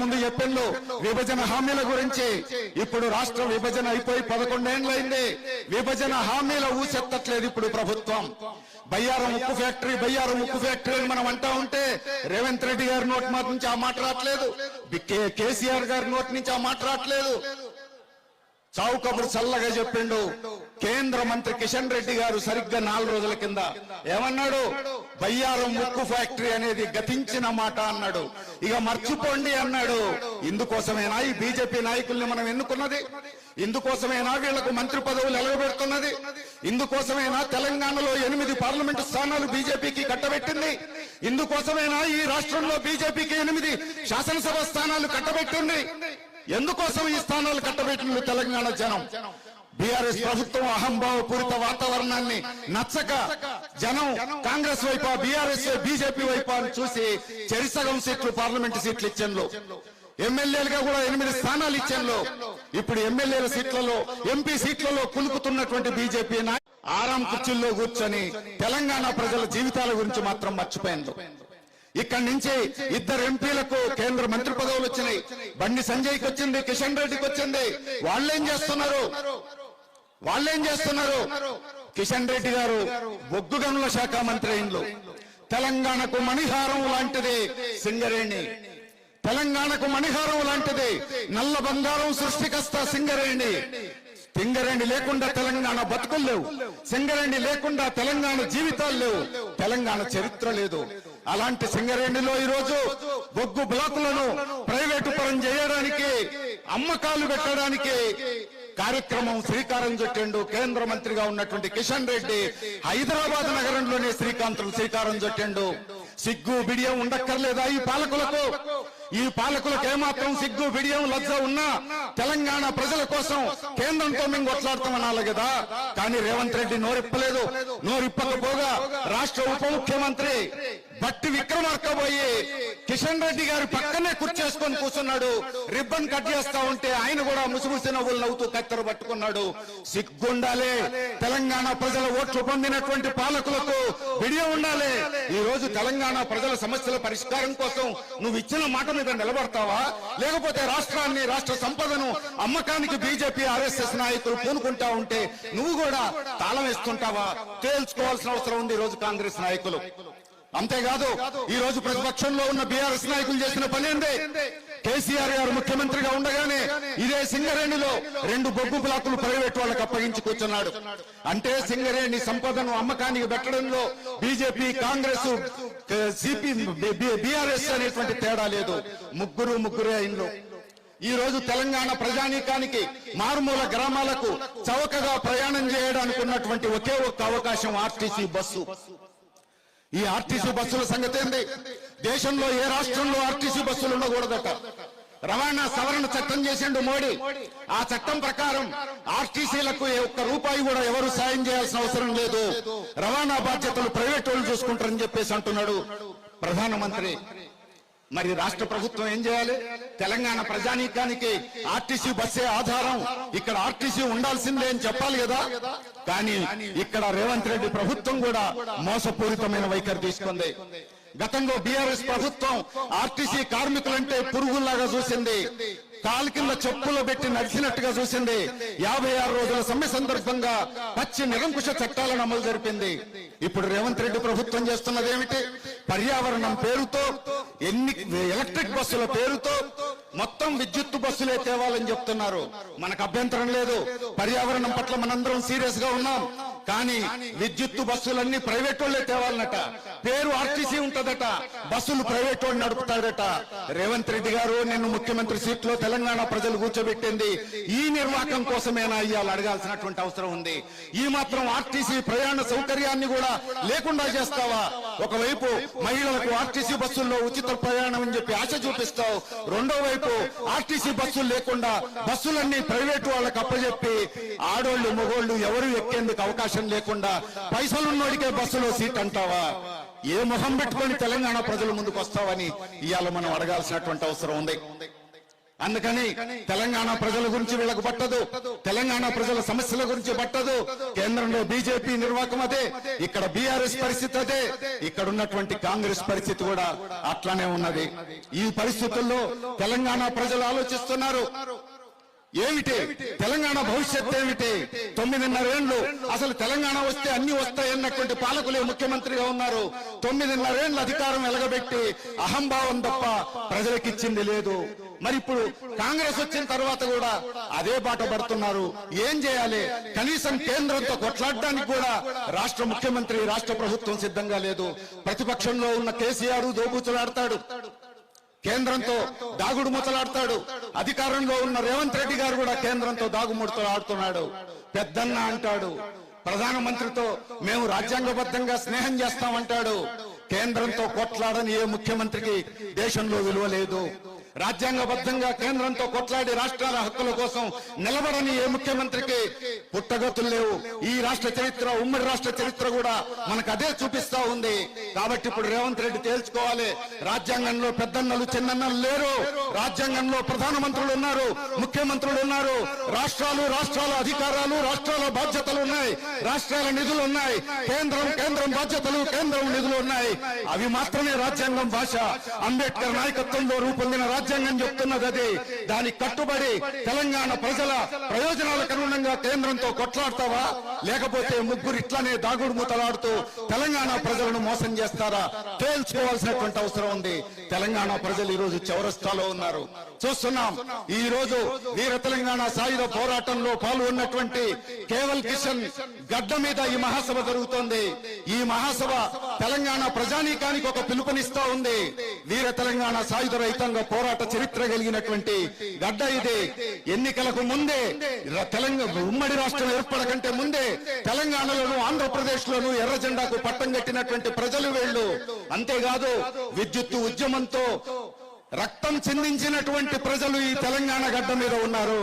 ముందు చెప్పిండు విభజన హామీల గురించి. ఇప్పుడు రాష్ట్ర విభజన అయిపోయి పదకొండేండ్లైంది విభజన హామీల ఊసెత్తట్లేదు ఇప్పుడు ప్రభుత్వం. బయ్యారం ఉక్కు ఫ్యాక్టరీ బయ్యారం ఉక్కు ఫ్యాక్టరీ అని మనం అంటా ఉంటే రేవంత్ రెడ్డి గారి నోటి మాట నుంచి ఆ మాట రావట్లేదు. కేసీఆర్ గారి నోటి నుంచి ఆ మాట రావట్లేదు. చావు కబురు చల్లగా చెప్పిండు. కేంద్ర మంత్రి కిషన్ రెడ్డి గారు సరిగ్గా నాలుగు రోజుల కింద. ఏమన్నాడు? బయ్యారం ముక్కు ఫ్యాక్టరీ అనేది గతించిన మాట అన్నాడు. ఇక మర్చిపోండి అన్నాడు. ఇందుకోసమేనా ఈ బీజేపీ నాయకుల్ని మనం ఎన్నుకున్నది? ఇందుకోసమేనా వీళ్ళకు మంత్రి పదవులు ఎలగబెడుతున్నది? ఇందుకోసమేనా తెలంగాణలో ఎనిమిది పార్లమెంటు స్థానాలు బీజేపీకి కట్టబెట్టింది? ఇందుకోసమేనా ఈ రాష్ట్రంలో బీజేపీకి ఎనిమిది శాసనసభ స్థానాలు కట్టబెట్టింది? ఎందుకోసం ఈ స్థానాలు కట్టబెట్టింది తెలంగాణ జనం? బీఆర్ఎస్ ప్రభుత్వం అహంభావ పూరిత వాతావరణాన్ని నచ్చక జనం కాంగ్రెస్ వైపు బీఆర్ఎస్ బీజేపీ వైపు అని చూసి చెరిసగం సీట్లు పార్లమెంట్ సీట్లు ఇచ్చాను ఎమ్మెల్యేలుగా కూడా ఎనిమిది స్థానాలు ఇచ్చాను ఇప్పుడు ఎమ్మెల్యేల సీట్లలో ఎంపీ సీట్లలో కులుకుతున్నటువంటి బీజేపీ ఆరాం కుర్చీల్లో కూర్చొని తెలంగాణ ప్రజల జీవితాల గురించి మాత్రం మర్చిపోయింది. ఇక్కడి నుంచి ఇద్దరు ఎంపీలకు కేంద్ర మంత్రి పదవులు వచ్చినాయి. బండి సంజయ్కి వచ్చింది కిషన్ రెడ్డికి వచ్చింది. వాళ్ళేం చేస్తున్నారు? వాళ్ళేం చేస్తున్నారు? కిషన్ రెడ్డి గారు బొగ్గు గనుల శాఖ మంత్రి అయిండ్లు తెలంగాణకు మణిహారం లాంటిది సింగరేణి. తెలంగాణకు మణిహారం లాంటిది నల్ల బంగారం సృష్టికస్త సింగరేణి. సింగరేణి లేకుండా తెలంగాణ బతుకులు లేవు. సింగరేణి లేకుండా తెలంగాణ జీవితాలు లేవు. తెలంగాణ చరిత్ర లేదు. అలాంటి సింగరేణిలో ఈ రోజు బొగ్గు బ్లాకులను ప్రైవేటు పరం చేయడానికి అమ్మకాలు పెట్టడానికి కార్యక్రమం శ్రీకారం చుట్టిండు కేంద్ర మంత్రిగా ఉన్నటువంటి కిషన్ రెడ్డి హైదరాబాద్ నగరంలోనే శ్రీకాంతులు శ్రీకారం చుట్టిండు సిగ్గు బిడియం ఉండక్కర్లేదా ఈ పాలకులకు? ఈ పాలకులకు ఏమాత్రం సిగ్గు బిడియం లజ్జ ఉన్నా తెలంగాణ ప్రజల కోసం కేంద్రంతో మేము కొట్లాడతామనాలి కదా. కానీ రేవంత్ రెడ్డి నోరిప్పలేదు. నోరిప్పకపోగా రాష్ట్ర ఉప ముఖ్యమంత్రి బట్టి విక్రమార్క పోయి కిషన్ రెడ్డి గారి పక్కనే కుర్చేసుకొని కూర్చున్నాడు. రిబ్బన్ కట్ చేస్తా ఉంటే ఆయన కూడా ముసిముసి నవ్వులు నవ్వుతూ కత్తెర పట్టుకున్నాడు. సిగ్గుండాలి. తెలంగాణ ప్రజల ఓట్లు పొందినటువంటి పాలకులకు విడియ ఉండాలి. ఈ రోజు తెలంగాణ ప్రజల సమస్యల పరిష్కారం కోసం నువ్వు ఇచ్చిన మాట మీద నిలబడతావా? లేకపోతే రాష్ట్రాన్ని రాష్ట్ర సంపదను అమ్మకానికి బీజేపీ ఆర్ఎస్ఎస్ నాయకులు పూనుకుంటా ఉంటే నువ్వు కూడా తాళం వేస్తుంటావా తేల్చుకోవాల్సిన అవసరం ఉంది ఈ రోజు కాంగ్రెస్ నాయకులు. అంతేకాదు ఈ రోజు ప్రతిపక్షంలో ఉన్న బీఆర్ఎస్ నాయకులు చేసిన పని ఏంది? కేసీఆర్ గారు ముఖ్యమంత్రిగా ఉండగానే ఇదే సింగరేణిలో రెండు బొగ్గు బ్లాకులు ప్రైవేట్ వాళ్ళకి అప్పగించి కూర్చున్నాడు. అంటే సింగరేణి సంపదను అమ్మకానికి పెట్టడంలో బీజేపీ కాంగ్రెస్ సిపి బీఆర్ఎస్ అనేటువంటి తేడా లేదు. ముగ్గురు ముగ్గురే అయిన్లు ఈ రోజు తెలంగాణ ప్రజానీకానికి మారుమూల గ్రామాలకు చౌకగా ప్రయాణం చేయడానికి ఉన్నటువంటి ఒకే ఒక్క అవకాశం ఆర్టీసీ బస్సు. ఈ ఆర్టీసీ బస్సుల సంగతి ఏంది? దేశంలో ఏ రాష్ట్రంలో ఆర్టీసీ బస్సులు ఉండకూడదట. రవాణా సవరణ చట్టం చేసిండు మోడీ. ఆ చట్టం ప్రకారం ఆర్టీసీలకు ఒక్క రూపాయి కూడా ఎవరు సాయం చేయాల్సిన అవసరం లేదు. రవాణా బాధ్యతలు ప్రైవేట్ వాళ్ళు చూసుకుంటారని చెప్పేసి అంటున్నాడు ప్రధానమంత్రి. మరి రాష్ట్ర ప్రభుత్వం ఏం చేయాలి? తెలంగాణ ప్రజానీకానికి ఆర్టీసీ బస్సే ఆధారం. ఇక్కడ ఆర్టీసీ ఉండాల్సిందే అని చెప్పాలి కదా? కానీ ఇక్కడ రేవంత్ రెడ్డి ప్రభుత్వం కూడా మోసపూరితమైన వైఖరి తీసుకుంది. గతంలో బీఆర్ఎస్ ప్రభుత్వం ఆర్టీసీ కార్మికులంటే పురుగుల్లాగా చూసింది. కాలు కింద చెప్పులు పెట్టి నడిచినట్టుగా చూసింది. యాభై ఆరు రోజుల సమ్మె సందర్భంగా పచ్చి నిరంకుశ చట్టాలను అమలు జరిపింది. ఇప్పుడు రేవంత్ రెడ్డి ప్రభుత్వం చేస్తున్నది ఏమిటి పర్యావరణం పేరుతో ఎన్ని ఎలక్ట్రిక్ బస్సుల పేరుతో మొత్తం విద్యుత్ బస్సులే తేవాలని చెప్తున్నారు. మనకు అభ్యంతరం లేదు. పర్యావరణం పట్ల మనందరం సీరియస్గా ఉన్నాం. కానీ విద్యుత్ బస్సులన్నీ ప్రైవేట్ వాళ్ళే తేవాలన్నట. పేరు ఆర్టీసీ ఉంటదట. బస్సులు ప్రైవేట్ వాళ్ళు నడుపుతాడట రేవంత్ రెడ్డి గారు నిన్ను ముఖ్యమంత్రి సీట్లో తెలంగాణ ప్రజలు కూర్చోబెట్టింది. ఈ నిర్వాహకం కోసమేనా ఇవాళ అడగాల్సినటువంటి అవసరం ఉంది. ఈ మాత్రం ఆర్టీసీ ప్రయాణ సౌకర్యాన్ని కూడా లేకుండా చేస్తావా? ఒకవైపు మహిళలకు ఆర్టీసీ బస్సుల్లో ఉచిత ప్రయాణం అని చెప్పి ఆశ చూపిస్తావు. రెండో వైపు ఆర్టీసీ బస్సులు లేకుండా బస్సులన్నీ ప్రైవేట్ వాళ్ళకి అప్పచెప్పి ఆడోళ్ళు మగోళ్ళు ఎవరు ఎక్కేందుకు అవకాశం లేకుండా పైసలున్నోడికే బస్సులో సీట్ అంటావా? ఏ మొహం పెట్టుకొని తెలంగాణ ప్రజల ముందుకు వస్తావని ఇవాళ మనం అడగాల్సినటువంటి అవసరం ఉంది. అందుకని తెలంగాణ ప్రజల గురించి వీళ్ళకు పట్టదు తెలంగాణ ప్రజల సమస్యల గురించి పట్టదు కేంద్రంలో బీజేపీ నిర్వాహకం అదే ఇక్కడ బీఆర్ఎస్ పరిస్థితి అదే ఇక్కడ ఉన్నటువంటి కాంగ్రెస్ పరిస్థితి కూడా అట్లానే ఉన్నది. ఈ పరిస్థితుల్లో తెలంగాణ ప్రజలు ఆలోచిస్తున్నారు. ఏమిటి? తెలంగాణ భవిష్యత్ ఏమిటి? తొమ్మిదిన్నరేళ్ళు అసలు తెలంగాణ వస్తే అన్ని వస్తాయన్నటువంటి పాలకులే ముఖ్యమంత్రిగా ఉన్నారు. తొమ్మిదిన్నరేళ్ళ అధికారం వెలగబెట్టి అహంభావం తప్ప ప్రజలకిచ్చింది లేదు. మరి ఇప్పుడు కాంగ్రెస్ వచ్చిన తర్వాత కూడా అదే బాట పడుతున్నారు. ఏం చేయాలి? కనీసం కేంద్రంతో కొట్లాడడానికి కూడా రాష్ట్ర ముఖ్యమంత్రి రాష్ట్ర ప్రభుత్వం సిద్ధంగా లేదు. ప్రతిపక్షంలో ఉన్న కేసీఆర్ దోబూచులాడతాడు కేంద్రంతో దాగుడు ముతలాడతాడు. అధికారంలో ఉన్న రేవంత్ రెడ్డి గారు కూడా కేంద్రంతో దాగుముడతలు ఆడుతున్నాడు పెద్దన్న అంటాడు. ప్రధానమంత్రితో మేము రాజ్యాంగబద్ధంగా స్నేహం చేస్తామంటాడు. కేంద్రంతో కొట్లాడని ఏ ముఖ్యమంత్రికి దేశంలో విలువ లేదు. రాజ్యాంగబద్ధంగా కేంద్రంతో కొట్లాడి రాష్ట్రాల హక్కుల కోసం నిలబడని ఏ ముఖ్యమంత్రికి పుట్టగతులు లేవు. ఈ రాష్ట్ర చరిత్ర ఉమ్మడి రాష్ట్ర చరిత్ర కూడా మనకు అదే చూపిస్తా ఉంది. కాబట్టి ఇప్పుడు రేవంత్ రెడ్డి తేల్చుకోవాలి. రాజ్యాంగంలో పెద్దన్నలు చిన్నన్నలు లేరు. రాజ్యాంగంలో ప్రధానమంత్రులు ఉన్నారు ముఖ్యమంత్రులు ఉన్నారు. రాష్ట్రాలు రాష్ట్రాల అధికారాలు రాష్ట్రాల బాధ్యతలు ఉన్నాయి. రాష్ట్రాల నిధులు ఉన్నాయి. కేంద్రం కేంద్రం బాధ్యతలు కేంద్రం నిధులు ఉన్నాయి. అవి మాత్రమే రాజ్యాంగం భాష. అంబేద్కర్ నాయకత్వంలో రూపొందిన రాజ్యాంగం చెప్తున్నది అది. దానికి కట్టుబడి తెలంగాణ ప్రజల ప్రయోజనాలకు అనుగుణంగా కేంద్రంతో కొట్లాడతావా? లేకపోతే ముగ్గురు ఇట్లానే దాగుడు మూతలాడుతూ తెలంగాణ ప్రజలను మోసం చేస్తారా? తేల్చుకోవాల్సినటువంటి అవసరం ఉంది. తెలంగాణ ప్రజలు ఈ రోజు చౌరస్తాలో ఉన్నారు. చూస్తున్నాం. ఈ రోజు వీర తెలంగాణ సాయుధ పోరాటంలో పాల్గొన్నటువంటి కేవల్ కిషన్ గడ్డ మీద ఈ మహాసభ జరుగుతోంది. ఈ మహాసభ తెలంగాణ ప్రజానీకానికి ఒక పిలుపునిస్తా ఉంది. వీర తెలంగాణ సాయుధ రైతాంగ పోరాట చరిత్ర కలిగినటువంటి గడ్డ ఇది. ఎన్నికలకు ముందే తెలంగాణ ఉమ్మడి రాష్ట్రం ఏర్పడకంటే ముందే తెలంగాణలోను ఆంధ్రప్రదేశ్ లోను ఎర్ర జెండాకు పట్టం కట్టినటువంటి ప్రజలు వీళ్ళు. అంతేకాదు విద్యుత్తు ఉద్యమంతో రక్తం చెందించినటువంటి ప్రజలు ఈ తెలంగాణ గడ్డ మీద ఉన్నారు.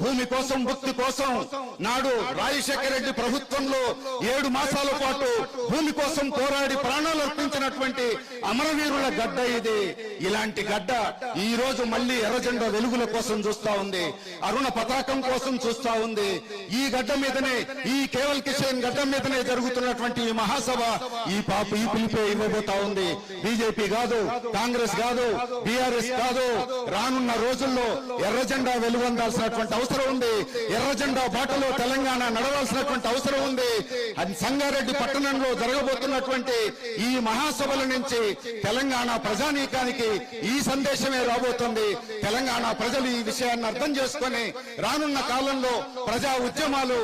భూమి కోసం భక్తి కోసం నాడు రాజశేఖర రెడ్డి ప్రభుత్వంలో ఏడు మాసాల పాటు భూమి కోసం పోరాడి ప్రాణాలు అర్పించినటువంటి అమరవీరుల గడ్డ ఇది. ఇలాంటి గడ్డ ఈ రోజు మళ్ళీ ఎర్రజెండా వెలుగుల కోసం చూస్తా ఉంది. అరుణ పతాకం కోసం చూస్తా ఉంది. ఈ గడ్డ మీదనే ఈ కేవల్ కిషన్ గడ్డ మీదనే జరుగుతున్నటువంటి ఈ మహాసభ ఈ పాప ఈ పిలిపే ఇవ్వబోతా ఉంది. బీజేపీ కాదు కాంగ్రెస్ కాదు బీఆర్ఎస్ కాదు రానున్న రోజుల్లో ఎర్రజెండా వెలుగొందాల్సినటువంటి అవసరం ఉంది. ఎర్ర జెండా బాటలో తెలంగాణ నడవాల్సినటువంటి అవసరం ఉంది. అది సంగారెడ్డి పట్టణంలో జరగబోతున్నటువంటి ఈ మహాసభల నుంచి తెలంగాణ ప్రజానీకానికి ఈ సందేశమే రాబోతుంది. తెలంగాణ ప్రజలు ఈ విషయాన్ని అర్థం చేసుకొని రానున్న కాలంలో ప్రజా ఉద్యమాలు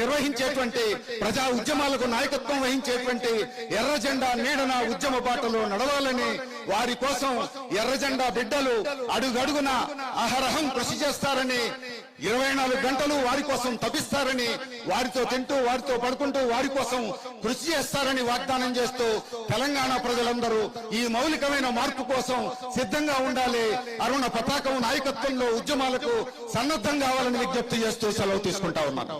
నిర్వహించేటువంటి ప్రజా ఉద్యమాలకు నాయకత్వం వహించేటువంటి ఎర్ర జెండా నీడన ఉద్యమ బాటలో నడవాలని వారి కోసం ఎర్ర జెండా బిడ్డలు అడుగడుగున అహరహం కృషి చేస్తారని ఇరవై నాలుగు గంటలు వారి కోసం తప్పిస్తారని వారితో తింటూ వారితో పడుకుంటూ వారి కోసం కృషి చేస్తారని వాగ్దానం చేస్తూ తెలంగాణ ప్రజలందరూ ఈ మౌలికమైన మార్పు కోసం సిద్ధంగా ఉండాలి. అరుణ పతాకం నాయకత్వంలో ఉద్యమాలకు సన్నద్ధం కావాలని విజ్ఞప్తి చేస్తూ సెలవు తీసుకుంటా ఉన్నాను.